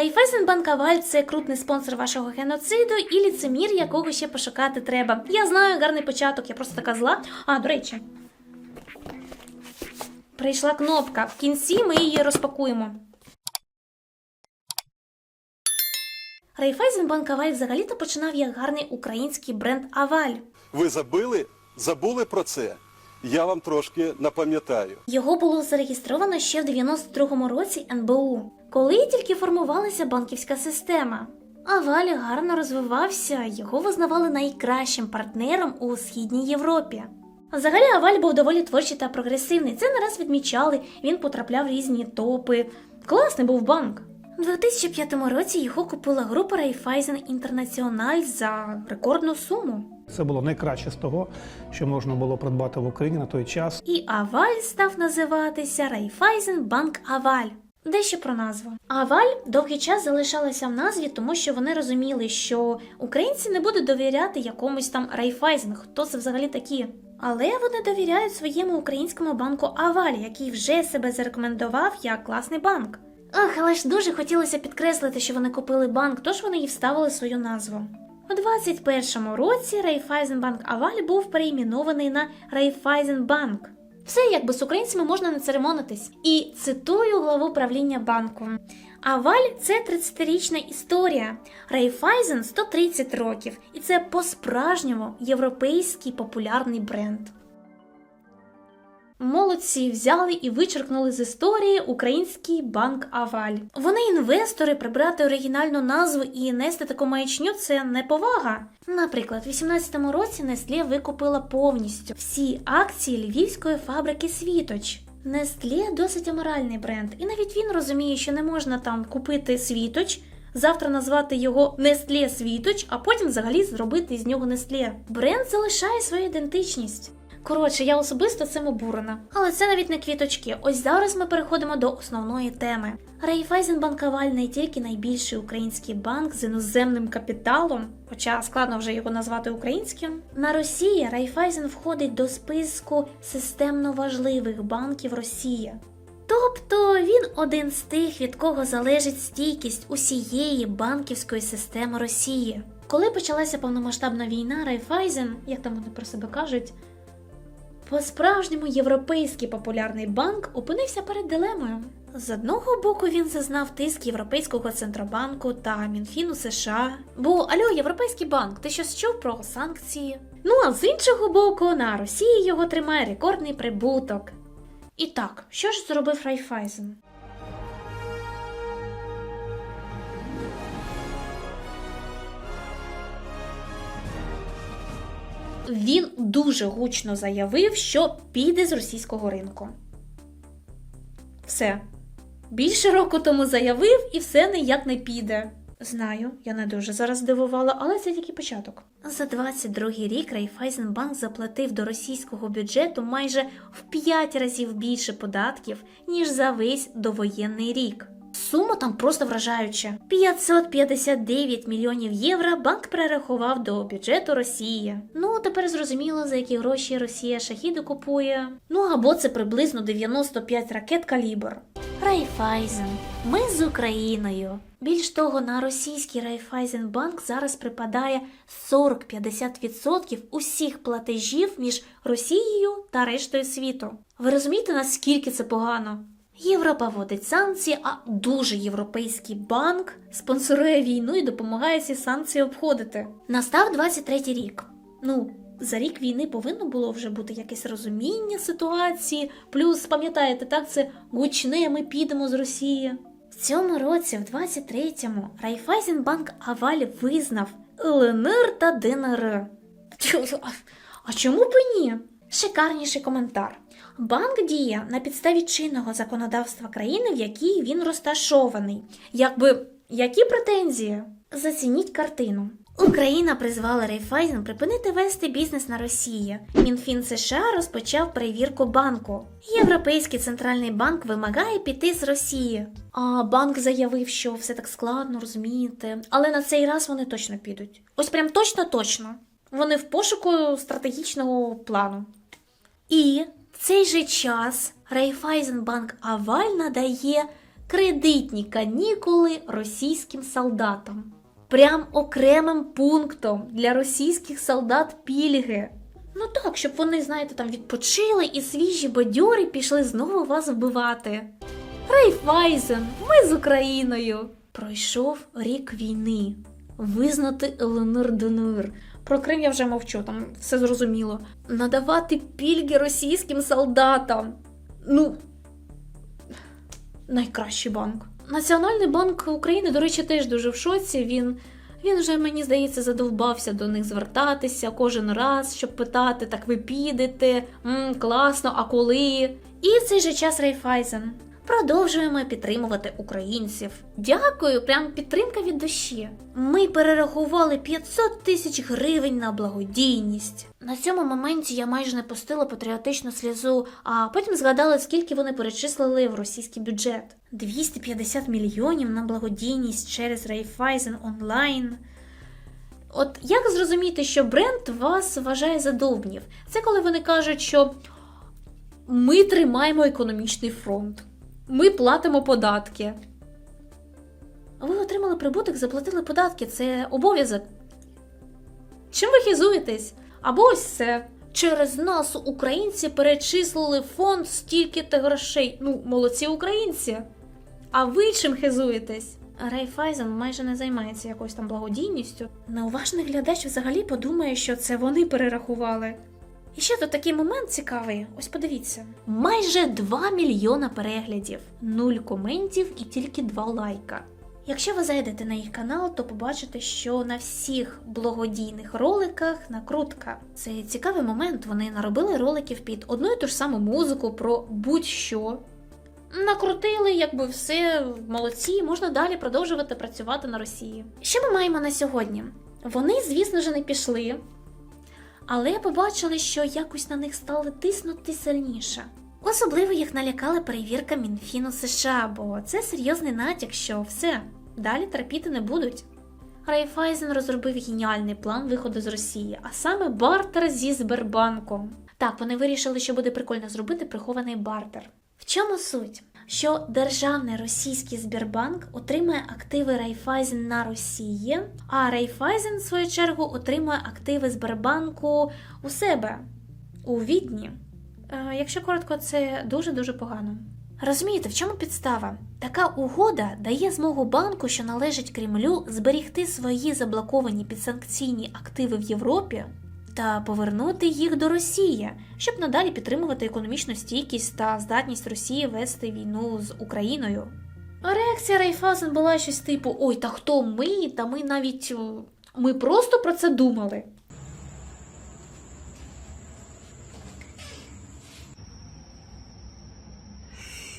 Райфайзенбанк Аваль це крупний спонсор вашого геноциду і ліцемір, якого ще пошукати треба. Я знаю гарний початок, я просто така зла. А, до речі. Прийшла кнопка. В кінці ми її розпакуємо. Райфайзенбанк Аваль взагалі-то починав як гарний український бренд Аваль. Ви забили? Забули про це? Я вам трошки напам'ятаю. Його було зареєстровано ще в 92-му році НБУ, коли тільки формувалася банківська система. Аваль гарно розвивався, його визнавали найкращим партнером у східній Європі. Взагалі, Аваль був доволі творчий та прогресивний. Це не раз відмічали, він потрапляв в різні топи. Класний був банк. У 2005 році його купила група Raiffeisen International за рекордну суму. Це було найкраще з того, що можна було придбати в Україні на той час. І Аваль став називатися Райфайзен Банк Аваль. Дещо про назву. Аваль довгий час залишалася в назві, тому що вони розуміли, що українці не будуть довіряти якомусь там Райфайзен, хто це взагалі такі. Але вони довіряють своєму українському банку Аваль, який вже себе зарекомендував як класний банк. Ах, але ж дуже хотілося підкреслити, що вони купили банк, тож вони і вставили свою назву. У 21-му році Райфайзенбанк Аваль був перейменований на Райфайзенбанк. Все якби з українцями можна не церемонитись. І цитую главу правління банку. Аваль це 30-річна історія. Райфайзен 130 років, і це по-справжньому європейський популярний бренд. Молодці взяли і вичеркнули з історії український банк Аваль. Вони інвестори, прибрати оригінальну назву і нести таку маячню це неповага. Наприклад, в 18-му році Nestlé викупила повністю всі акції львівської фабрики Світоч. Nestlé досить аморальний бренд, і навіть він розуміє, що не можна там купити Світоч. Завтра назвати його Nestlé Світоч, а потім взагалі зробити з нього Nestlé. Бренд залишає свою ідентичність. Коротше, я особисто цим обурена. Але це навіть не квіточки. Ось зараз ми переходимо до основної теми. Райфайзенбанк Аваль не тільки найбільший український банк з іноземним капіталом, хоча складно вже його назвати українським. На Росії Райфайзен входить до списку системно важливих банків Росії. Тобто він один з тих, від кого залежить стійкість усієї банківської системи Росії. Коли почалася повномасштабна війна, Райфайзен, як там вони про себе кажуть, по-справжньому європейський популярний банк опинився перед дилемою. З одного боку він зазнав тиск Європейського центробанку та Мінфіну США. Бо альо, європейський банк, ти щось чув про санкції? Ну а з іншого боку, на Росії його тримає рекордний прибуток. І так, що ж зробив Райфайзен? Він дуже гучно заявив, що піде з російського ринку. Все. Більше року тому заявив, і все ніяк не піде. Знаю, я не дуже зараз здивувала, але це тільки початок. За 22-й рік Райфайзенбанк заплатив до російського бюджету майже в 5 разів більше податків, ніж за весь довоєнний рік. Сума там просто вражаюча. 559 мільйонів євро банк перерахував до бюджету Росії. Ну, тепер зрозуміло, за які гроші Росія шахіди купує. Ну або це приблизно 95 ракет калібр. Райфайзен. Ми з Україною. Більш того, на російський Райфайзенбанк зараз припадає 40-50% усіх платежів між Росією та рештою світу. Ви розумієте, наскільки це погано? Європа вводить санкції, а дуже європейський банк спонсорує війну і допомагає ці санкції обходити. Настав 23-й рік. Ну, за рік війни повинно було вже бути якесь розуміння ситуації. Плюс, пам'ятаєте, так це гучне, ми підемо з Росії. В цьому році, в 23-му, Райфайзенбанк Аваль визнав ЛНР та ДНР. А- чому б і ні? Шикарніший коментар. Банк діє на підставі чинного законодавства країни, в якій він розташований. Якби які претензії? Зацініть картину. Україна призвала Райфайзен припинити вести бізнес на Росії. Мінфін США розпочав перевірку банку. Європейський центральний банк вимагає піти з Росії. А банк заявив, що все так складно, розумієте. Але на цей раз вони точно підуть. Ось прям точно-точно. Вони в пошуку стратегічного плану. І цей же час Райфайзенбанк Аваль надає кредитні канікули російським солдатам. Прям окремим пунктом для російських солдат пільги. Ну так, щоб вони, знаєте, там відпочили і свіжі бадьорі пішли знову вас вбивати. Рейфайзен, ми з Україною. Пройшов рік війни. Визнати ЛНР ДНР. Про Крим я вже мовчу, там все зрозуміло. Надавати пільги російським солдатам. Ну, найкращий банк. Національний банк України, до речі, теж дуже в шоці. Він, він вже, мені здається, задовбався до них звертатися кожен раз, щоб питати, так ви підете, М, класно, а коли? І в цей же час Рейфайзен. Продовжуємо підтримувати українців. Дякую, прям підтримка від душі. Ми перерахували 500 тисяч гривень на благодійність. На цьому моменті я майже не пустила патріотичну сльозу, а потім згадала, скільки вони перечислили в російський бюджет: 250 мільйонів на благодійність через Райфайзен онлайн. От як зрозуміти, що бренд вас вважає за довбнів? Це коли вони кажуть, що ми тримаємо економічний фронт, ми платимо податки. Ви отримали прибуток, заплатили податки, це обов'язок. Чим ви хизуєтесь? Або ось це. Через нас українці перечислили фонд стільки то грошей. Ну, молодці українці. А ви чим хизуєтесь? Райфайзен майже не займається якоюсь там благодійністю. Неуважний глядач взагалі подумає, що це вони перерахували. І ще тут такий момент цікавий. Ось подивіться: майже 2 мільйона переглядів, 0 коментів і тільки 2 лайка. Якщо ви зайдете на їх канал, то побачите, що на всіх благодійних роликах накрутка. Це цікавий момент. Вони наробили роликів під одну і ту ж саму музику про будь-що. Накрутили, якби все молодці, можна далі продовжувати працювати на Росії. Що ми маємо на сьогодні? Вони, звісно ж, не пішли, але побачили, що якось на них стали тиснути сильніше. Особливо їх налякала перевірка Мінфіну США, бо це серйозний натяк, що все, далі терпіти не будуть. Райфайзен розробив геніальний план виходу з Росії, а саме бартер зі Сбербанком. Так, вони вирішили, що буде прикольно зробити прихований бартер. В чому суть? Що державний російський Сбербанк отримує активи Райфайзен на Росії, а Райфайзен, в свою чергу, отримує активи Сбербанку у себе у Відні. Е, Якщо коротко, це дуже-дуже погано. Розумієте, в чому підстава? Така угода дає змогу банку, що належить Кремлю, зберігти свої заблоковані підсанкційні активи в Європі та повернути їх до Росії, щоб надалі підтримувати економічну стійкість та здатність Росії вести війну з Україною. Реакція Райфазен була щось типу: Ой, та хто ми? Та ми навіть е, ми просто про це думали.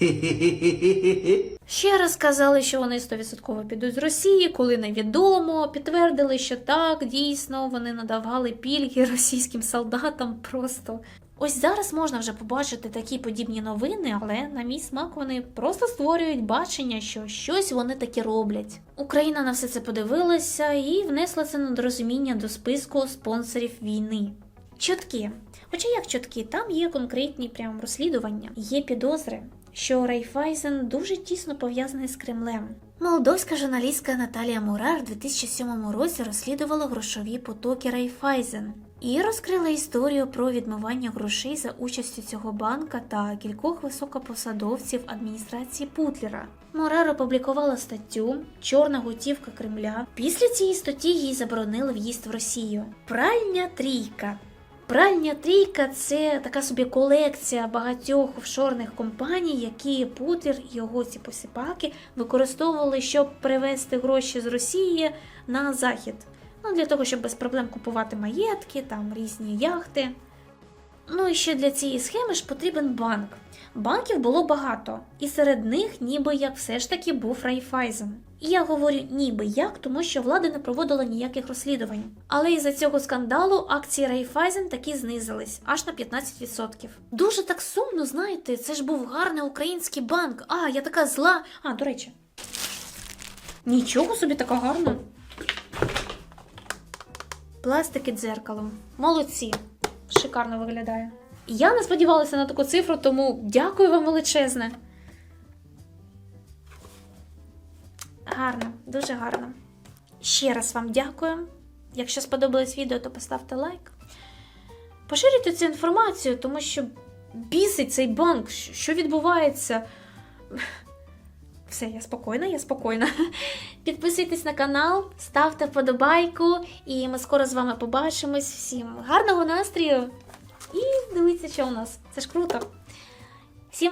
Ще раз сказали, що вони 100% підуть з Росії, коли невідомо. Підтвердили, що так, дійсно, вони надавали пільги російським солдатам. Просто ось зараз можна вже побачити такі подібні новини, але на мій смак вони просто створюють бачення, що щось вони таке роблять. Україна на все це подивилася і внесла це недорозуміння до списку спонсорів війни. Чутки. Хоча як чутки, там є конкретні прям розслідування, є підозри, що Райфайзен дуже тісно пов'язаний з Кремлем. Молдовська журналістка Наталія Мурар в 2007 році розслідувала грошові потоки Райфайзен і розкрила історію про відмивання грошей за участю цього банка та кількох високопосадовців адміністрації Путлера. Мурар опублікувала статтю Чорна готівка Кремля. Після цієї статті їй заборонили в'їзд в Росію. Пральня трійка. Пральня трійка це така собі колекція багатьох офшорних компаній, які Путір і його ці посіпаки використовували, щоб привезти гроші з Росії на захід. Ну, для того, щоб без проблем купувати маєтки, там різні яхти. Ну і ще для цієї схеми ж потрібен банк. Банків було багато, і серед них ніби як все ж таки був Райфайзен. І я говорю ніби як, тому що влада не проводила ніяких розслідувань. Але із-за цього скандалу акції Райфайзен таки знизились аж на 15%. Дуже так сумно, знаєте, це ж був гарний український банк. А, я така зла. А, до речі. Нічого собі така гарна. Пластики дзеркалом. Молодці. Шикарно виглядає. Я не сподівалася на таку цифру, тому дякую вам величезне. гарно, дуже гарно. Ще раз вам дякую. Якщо сподобалось відео, то поставте лайк. Поширюйте цю інформацію, тому що бісить цей банк, що відбувається. Все, я спокійна, я спокійна. Підписуйтесь на канал, ставте вподобайку, і ми скоро з вами побачимось. Всім гарного настрою! І дивіться, що у нас. Це ж круто. Всім!